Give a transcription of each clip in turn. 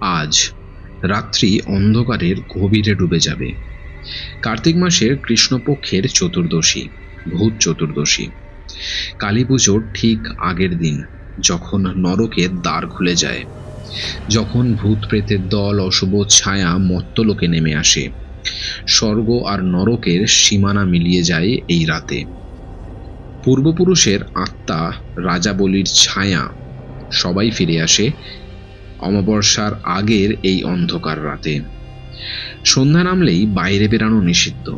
আজ রাত্রি অন্ধকারের গভীরে ডুবে যাবে। কার্তিক মাসের কৃষ্ণপক্ষের চতুর্দশী, ভূত চতুর্দশী। কালী পুজোর ঠিক আগের দিন, যখন নরকের দ্বার খুলে যায়, যখন ভূত প্রেতের দল অশুভ ছায়া মত্তলোকে নেমে আসে, স্বর্গ আর নরকের সীমানা মিলিয়ে যায় এই রাতে। পূর্বপুরুষের আত্মা রাজাবলির ছায়া সবাই ফিরে আসে অমাবস্যার আগের এই অন্ধকার রাতে। সন্ধ্যা নামলেই বাইরে বেরানো নিষিদ্ধ,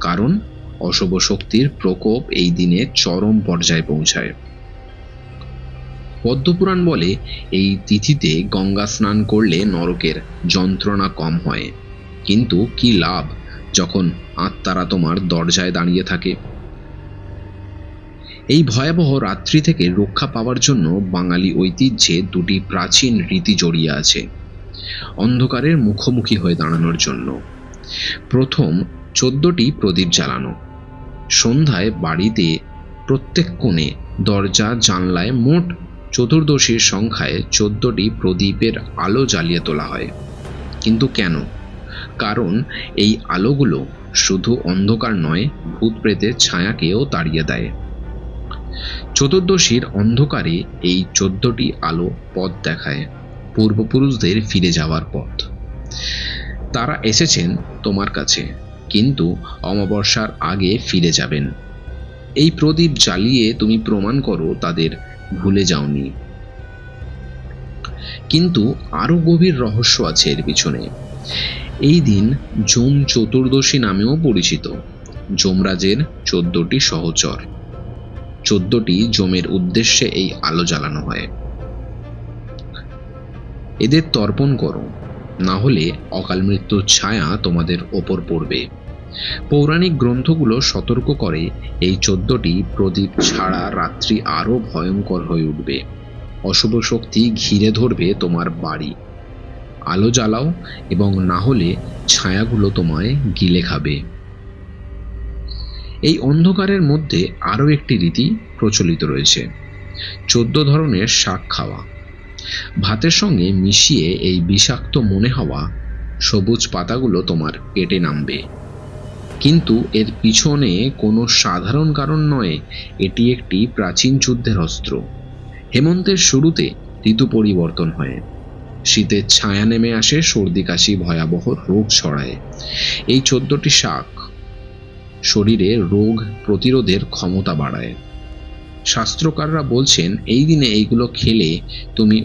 কারণ অশুভ শক্তির প্রকোপ এই দিনে চরম পর্যায়ে পৌঁছায়। পদ্মপুরাণ বলে এই তিথিতে গঙ্গা স্নান করলে নরকের যন্ত্রণা কম হয়। কিন্তু কি লাভ যখন আত্মারা তোমার দরজায় দাঁড়িয়ে থাকে? এই ভয়াবহ রাত্রি থেকে রক্ষা পাওয়ার জন্য বাঙালি ঐতিহ্যে দুটি প্রাচীন রীতি জড়িয়ে আছে। অন্ধকারের মুখোমুখি হয়ে দাঁড়ানোর জন্য। প্রথম, চোদ্দটি প্রদীপ জ্বালানো। সন্ধ্যায় বাড়িতে প্রত্যেক কোণে দরজা, জানলায় মোট চতুর্দশীর সংখ্যায় চোদ্দটি প্রদীপের আলো জ্বালিয়ে তোলা হয়। কিন্তু কেন? কারণ এই আলোগুলো শুধু অন্ধকার নয় ভূত প্রেতের ছায়াকেও তাড়িয়ে দেয়। চতুর্দশীর অন্ধকারে এই চোদ্দটি আলো পথ দেখায়। পূর্বপুরুষদের ফিরে যাওয়ার পথ। তারা এসেছেন তোমার কাছে, কিন্তু অমাবস্যার আগে ফিরে যাবেন। এই প্রদীপ জ্বালিয়ে তুমি প্রমাণ করো তাদের ভুলে যাওনি। কিন্তু আরও গভীর রহস্য আছে এর পিছনে। এই দিন জম চতুর্দশী নামেও পরিচিত। যমরাজের চোদ্দটি সহচর। চোদ্দটি জমের উদ্দেশ্যে এই আলো জ্বালানো হয়। এদের তর্পণ করো, না হলে অকাল মৃত্যুর ছায়া তোমাদের ওপর পড়বে। পৌরাণিক গ্রন্থগুলো সতর্ক করে এই চোদ্দটি প্রদীপ ছাড়া রাত্রি আরও ভয়ঙ্কর হয়ে উঠবে। অশুভ শক্তি ঘিরে ধরবে তোমার বাড়ি। আলো জ্বালাও এবং না হলে ছায়াগুলো তোমায় গিলে খাবে। এই অন্ধকারের মধ্যে আরও একটি রীতি প্রচলিত রয়েছে। চোদ্দ ধরনের শাক খাওয়া। ভাতের সঙ্গে মিশিয়ে এই বিষাক্ত মনে হওয়া সবুজ পাতাগুলো তোমার পেটে নামবে। কিন্তু এর পিছনে কোনো সাধারণ কারণ নয়, এটি একটি প্রাচীন যুদ্ধের অস্ত্র। হেমন্তের শুরুতে ঋতু পরিবর্তন হয়। শীতের ছায়া নেমে আসে সর্দি কাশি, ভয়াবহ রোগ ছড়ায়। এই চোদ্দটি শাক শরীরে রোগ প্রতিরোধের ক্ষমতা বাড়ায়। শাস্ত্রকাররা বলছেন এই দিনে এইগুলো খেলে তুমি